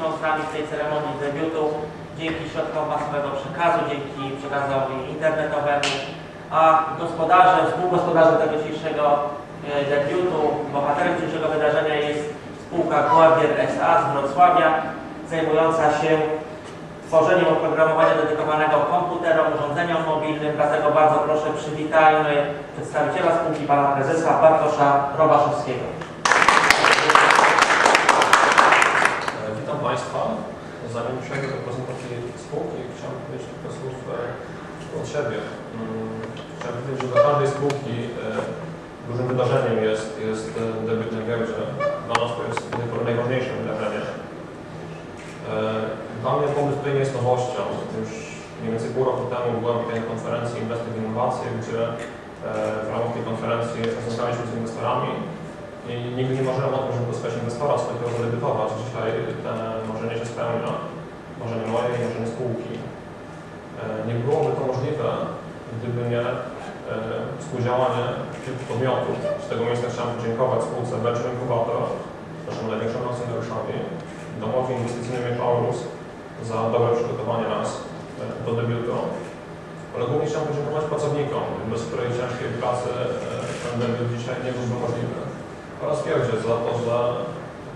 uczestniczą z nami w tej ceremonii debiutu dzięki środkom masowego przekazu, dzięki przekazowi internetowemu, a gospodarzem, współgospodarzem tego dzisiejszego e, debiutu, bohaterem dzisiejszego wydarzenia jest spółka Guardian SA z Wrocławia, zajmująca się tworzeniem oprogramowania dedykowanego komputerom, urządzeniom mobilnym. Dlatego bardzo proszę przywitajmy przedstawiciela spółki, pana prezesa Bartosza Robaszewskiego. Zanim przejdę do prezentacji spółki, chciałbym powiedzieć kilka słów od siebie. Mm, Chciałbym powiedzieć, że dla każdej spółki e, dużym wydarzeniem jest, jest e, debiut na giełdzie. Dla nas to jest najważniejsze wydarzenie. E, Dla mnie pomysł tutaj nie jest nowością. Już mniej więcej pół roku temu byłem na tej konferencji Inwestor w Innowacje, gdzie w ramach tej konferencji rozmawialiśmy z inwestorami i nigdy nie marzyłem o tym, żeby dostać inwestora, z którego zadebiutować. Dzisiaj te marzenie się spełnia. Marzenie moje i marzenie spółki. E, Nie byłoby to możliwe, gdyby nie e, współdziałanie kilku podmiotów. Z tego miejsca chciałem podziękować spółce Venture Incubator, naszemu największemu akcjonariuszowi, domowi inwestycyjnym Taurus za dobre przygotowanie nas e, do debiutu. Ale głównie chciałem podziękować pracownikom, bez której ciężkiej pracy e, ten debiut dzisiaj nie byłby możliwy oraz giełdzie za to, że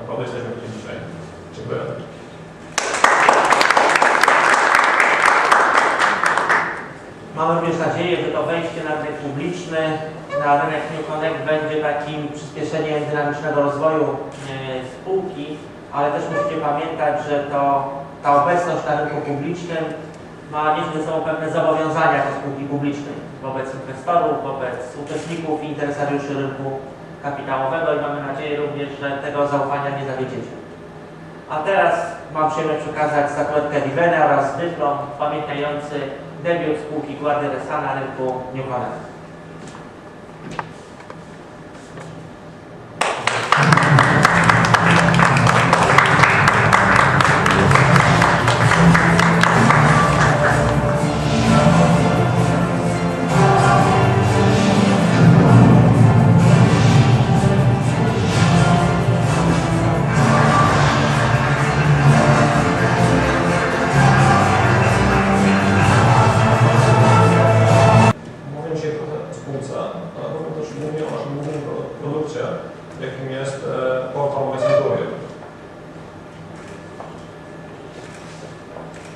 naprawdę jesteśmy dzisiaj. Dziękuję. Mamy również nadzieję, że to wejście na rynek publiczny, na rynek New Connect będzie takim przyspieszeniem dynamicznego rozwoju e, spółki, ale też musicie pamiętać, że to, ta obecność na rynku publicznym ma nieść ze sobą pewne zobowiązania do spółki publicznej wobec inwestorów, wobec uczestników i interesariuszy rynku kapitałowego i mamy nadzieję również, że tego zaufania nie zawiedziecie. A teraz mam przyjemność przekazać statuetkę Vivene oraz dyplom upamiętniający debiut spółki Guardia SA na rynku New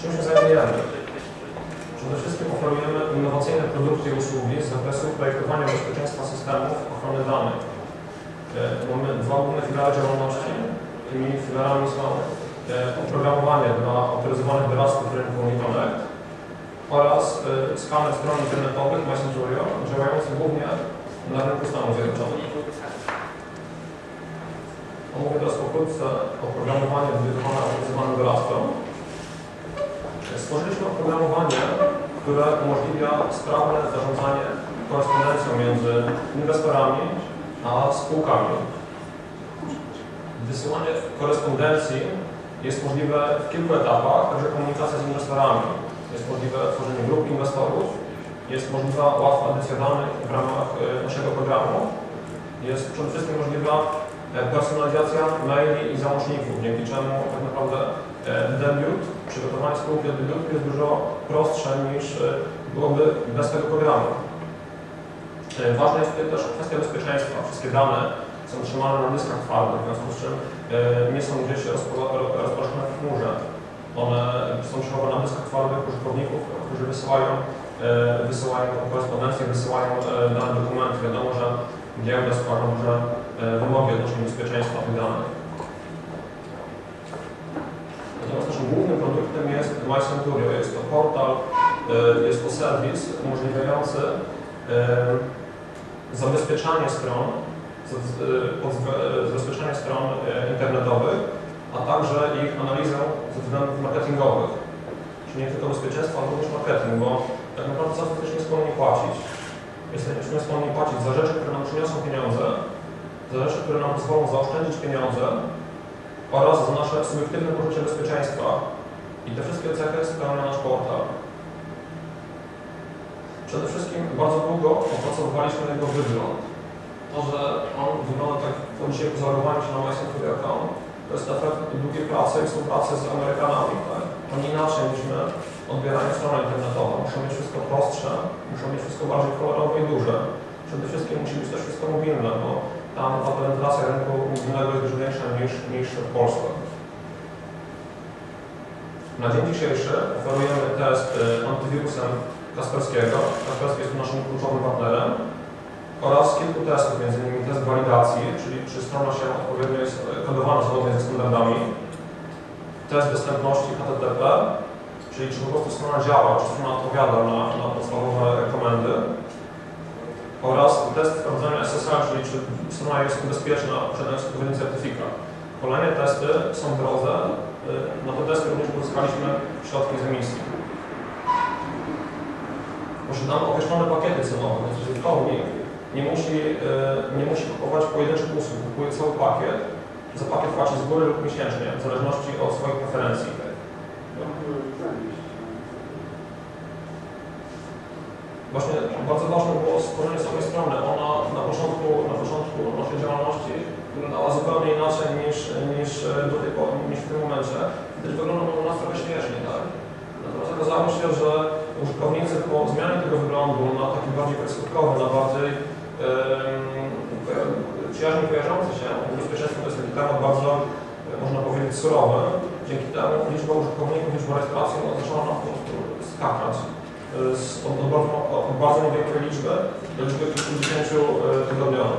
Czym się zajmujemy? Przede wszystkim oferujemy innowacyjne produkty i usługi z zakresu projektowania bezpieczeństwa systemów ochrony danych. E, Mamy dwa główne filary działalności. Tymi filarami są e, oprogramowanie dla autoryzowanych doradców rynku Uniconnect oraz y, skaner stron internetowych Messengerio działający głównie na rynku Stanów Zjednoczonych. Omówię teraz pokrótce oprogramowanie dedykowane autoryzowanym doradztwom. Stworzyliśmy oprogramowanie, które umożliwia sprawne zarządzanie korespondencją między inwestorami a spółkami. Wysyłanie korespondencji jest możliwe w kilku etapach, także komunikacja z inwestorami. Jest możliwe tworzenie grup inwestorów, jest możliwa łatwa edycja danych w ramach e, naszego programu. Jest przede wszystkim możliwa personalizacja maili i załączników, dzięki czemu tak naprawdę e, debiut, przygotowanie spółki do jest dużo prostsze niż e, byłoby bez tego programu. E, Ważna jest tutaj też kwestia bezpieczeństwa. Wszystkie dane są trzymane na dyskach twardych, w związku z czym e, nie są gdzieś rozproszone w chmurze. One są przechowane na dyskach twardych użytkowników, którzy wysyłają, e, wysyłają korespondencję, wysyłają e, dane dokumenty. Wiadomo, że giełda stwarza duże e, wymogi odnośnie bezpieczeństwa tych danych. Natomiast naszym głównym produktem jest MyCenturio. Jest to portal, e, jest to serwis umożliwiający e, zabezpieczanie stron, zabezpieczanie stron e, internetowych, a także ich analizę ze względów marketingowych. Czyli nie tylko bezpieczeństwo, ale również marketing, bo tak naprawdę za to nie skłonni płacić. Jesteśmy skłonni płacić za rzeczy, które nam przyniosą pieniądze, za rzeczy, które nam pozwolą zaoszczędzić pieniądze oraz za nasze subiektywne poczucie bezpieczeństwa. I te wszystkie cechy spełnia nasz portal. Przede wszystkim bardzo długo opracowywaliśmy jego wygląd. To, że on wygląda tak, to dzisiaj pozorowałem się na MySQL.com, to jest efekt długiej pracy i współpracy z Amerykanami. Tak? Oni inaczej niż my odbierają stronę internetową. Muszą mieć wszystko prostsze, muszą mieć wszystko bardziej kolorowe i duże. Przede wszystkim musi być też wszystko mobilne, bo tam ta penetracja rynku mobilnego jest dużo większa niż, niż w Polsce. Na dzień dzisiejszy oferujemy test y, antywirusem Kasperskiego. Kasperski jest naszym kluczowym partnerem oraz kilku testów, innymi test walidacji, czyli czy strona się odpowiednio jest e, kodowana zgodnie ze standardami, test dostępności HTTP, czyli czy po prostu strona działa, czy strona odpowiada na, na podstawowe komendy oraz test sprawdzania SSL, czyli czy strona jest bezpieczna, posiadając odpowiedni certyfikat. Kolejne testy są w drodze. Y, Na te testy również uzyskaliśmy środki z emisji. Posiadamy określone pakiety cenowe, więc użytkownik nie musi, y, nie musi kupować pojedynczych usług, kupuje cały pakiet. Za pakiet płaci z góry lub miesięcznie, w zależności od swoich preferencji. Właśnie bardzo ważne było stworzenie samej strony. Ona na początku, na początku naszej działalności wyglądała zupełnie inaczej niż, niż, do tej niż w tym momencie. Gdyż wygląda u nas trochę śmiesznie, tak? Natomiast okazało się, że użytkownicy po zmianie tego wyglądu na taki bardziej kreskówkowy, na bardziej przyjaźnie kojarzący się, bezpieczeństwo to jest taki temat bardzo, e, można powiedzieć, surowy. Dzięki temu liczba użytkowników, liczba rejestracji no, zaczęła nam po prostu skakać e, z, od, od, bardzo, bardzo niewielkiej liczby do liczby kilkudziesięciu e, tygodniowo.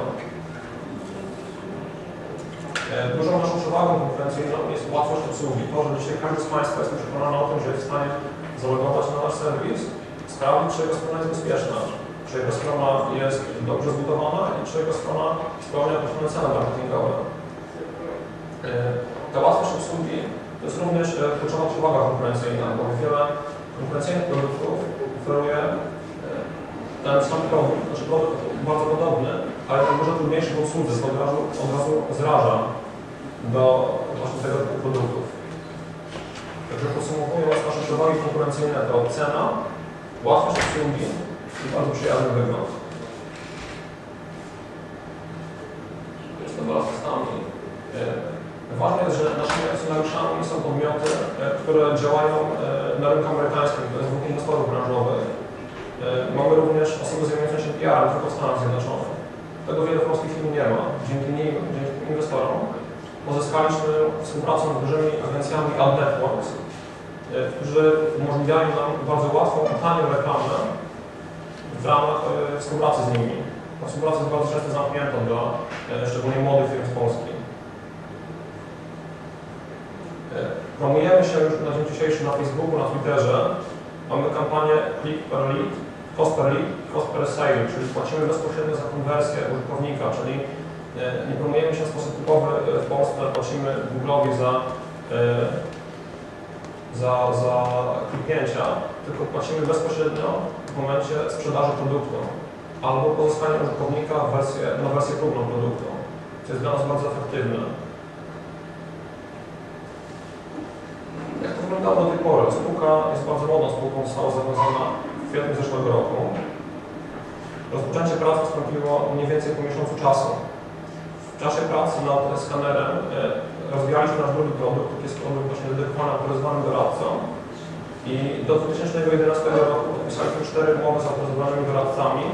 E, Dużą naszą przewagą konkurencyjną jest łatwość obsługi. To, że dzisiaj każdy z Państwa jest przekonany o tym, że jest w stanie zalogować na nasz serwis, sprawdzić, czy jego strona jest bezpieczna, czy jego strona jest dobrze zbudowana i czy jego strona spełnia określone cele marketingowe. E, Ta łatwość obsługi to jest również kluczowa przewaga konkurencyjna, bo wiele konkurencyjnych produktów ten sam produkt, znaczy produkt bardzo podobny, ale ten może trudniejszy w obsłudze, od razu, od razu zraża do właśnie tego typu produktów. Także podsumowując, nasze przewagi konkurencyjne to cena, łatwość obsługi i bardzo przyjazny wygląd. Jestem wraz z nami. E, Ważne jest, że naszymi akcjonariuszami są podmioty, e, które działają e, na rynku amerykańskim, to jest dwóch inwestorów branżowych. E, Mamy również osoby zajmujące się PR-em tylko w Stanach Zjednoczonych. Tego wiele polskich firm nie ma. Dzięki nim, dzięki inwestorom pozyskaliśmy współpracę z dużymi agencjami Ad Networks, którzy umożliwiają nam bardzo łatwą tanią reklamę w ramach współpracy z nimi. Ta współpraca jest bardzo często zamknięta dla szczególnie młodych firm z Polski. Promujemy się już na dzień dzisiejszy na Facebooku, na Twitterze. Mamy kampanię Click per Lead, Cost per Lead, Cost per Sale, czyli płacimy bezpośrednio za konwersję użytkownika, czyli e, nie promujemy się w sposób typowy e, w Polsce, płacimy Google'owi za, e, za, za kliknięcia, tylko płacimy bezpośrednio w momencie sprzedaży produktu albo pozyskania użytkownika wersję, na wersję próbną produktu, co jest dla nas bardzo efektywne. Jak to wyglądało do? Spółka jest bardzo młodą spółką, została zawiązana w kwietniu zeszłego roku. Rozpoczęcie prac nastąpiło mniej więcej po miesiącu czasu. W czasie pracy nad skanerem e, rozwijaliśmy nasz drugi produkt, to jest produkt właśnie dedykowany autoryzowanym doradcom. I do 2011 roku podpisaliśmy cztery umowy z autoryzowanymi doradcami,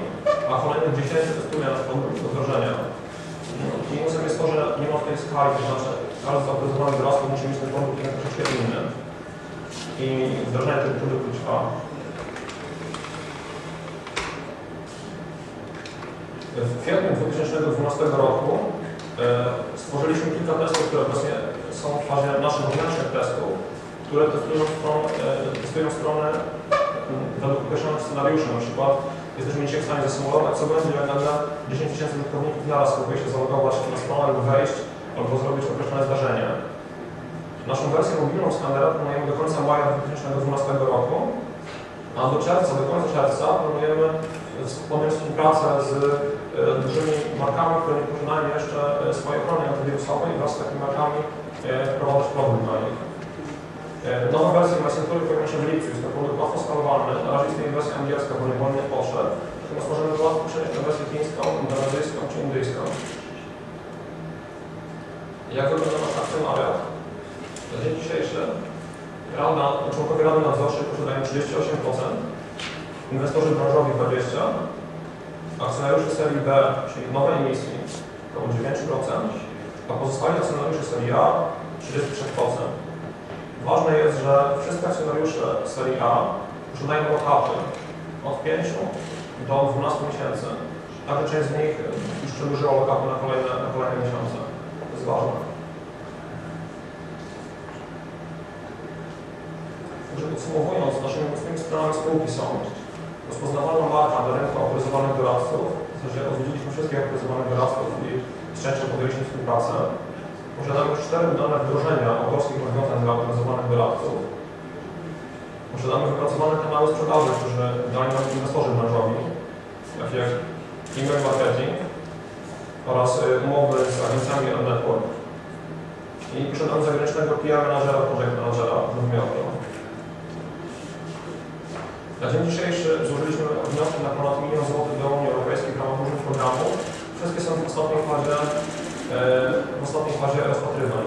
a kolejnych 10 testuje nasz produkt do wdrożenia. Minusem jest to, że nie ma tej skali, to znaczy każdy zautoryzowany doradca musi mieć ten produkt troszeczkę inny. I wdrożenie tego produktu trwa. W kwietniu 2012 roku e, stworzyliśmy kilka testów, które obecnie są w fazie naszych wewnętrznych testów, które testują, stron, e, testują stronę według określonych scenariuszy. Na przykład jesteśmy dzisiaj w stanie zasymulować, co będzie, jak nagle 10 tysięcy użytkowników naraz próbuje się zalogować na stronę lub wejść, albo zrobić określone zdarzenie. Naszą wersję mobilną skanera planujemy do końca maja 2012 roku, a do czerwca, do końca czerwca planujemy podjąć współpracę z e, dużymi markami, które nie posiadają jeszcze e, swojej ochrony antywirusowej i wraz z takimi markami e, wprowadzać produkt dla nich. Nowe wersje MyCentury pojawią się w lipcu. Jest to produkt łatwo skalowalny. Na razie istnieje wersja angielska, bo nie wolnych potrzeb. Natomiast możemy łatwo przenieść na wersję chińską, indonezyjską czy indyjską. Jak wygląda nasz akcjonariat? Na dzień dzisiejszy Rada, członkowie Rady Nadzorczej posiadają 38%, inwestorzy branżowi 20%, akcjonariusze serii B, czyli nowe emisji, około 9%, a pozostali akcjonariusze serii A 33%. Ważne jest, że wszyscy akcjonariusze serii A posiadają lokaty od 5 do 12 miesięcy. Także część z nich już przedłużyła lokaty na kolejne, na kolejne miesiące. To jest ważne. Także podsumowując, naszymi mocnymi stronami spółki są rozpoznawalna marka dla rynku autoryzowanych doradców, w sensie odwiedziliśmy wszystkich autoryzowanych doradców i z częścią podjęliśmy współpracę. Posiadamy cztery wydane wdrożenia autorskich rozwiązań dla autoryzowanych doradców. Posiadamy wypracowane kanały sprzedaży, którzy dają nam inwestorzy branżowi, takie jak e-mail marketing oraz y, umowy z agencjami Network. I posiadamy zagranicznego PR menadżera, project menadżera w Nowym Jorku. Na dzień dzisiejszy złożyliśmy wnioski na ponad milion złotych do Unii Europejskiej w ramach różnych programów. Wszystkie są w ostatniej fazie, e, w ostatniej fazie rozpatrywań.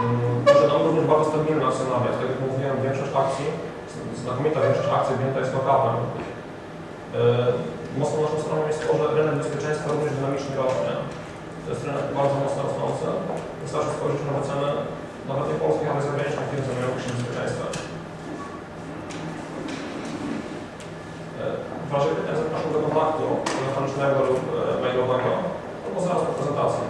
Mm, Posiadamy również bardzo stabilny akcjonariat. Tak jak mówiłem, większość akcji, znakomita większość akcji objęta jest lokatem. E, Mocną naszą stroną jest to, że rynek bezpieczeństwa również dynamicznie rośnie. To jest rynek bardzo mocno rosnący. Wystarczy spojrzeć na wycenę nawet nie polskich, ale zagranicznych firm zajmujących się bezpieczeństwem. E, W razie pytań zapraszam do kontaktu telefonicznego lub e, mailowego albo zaraz po prezentacji.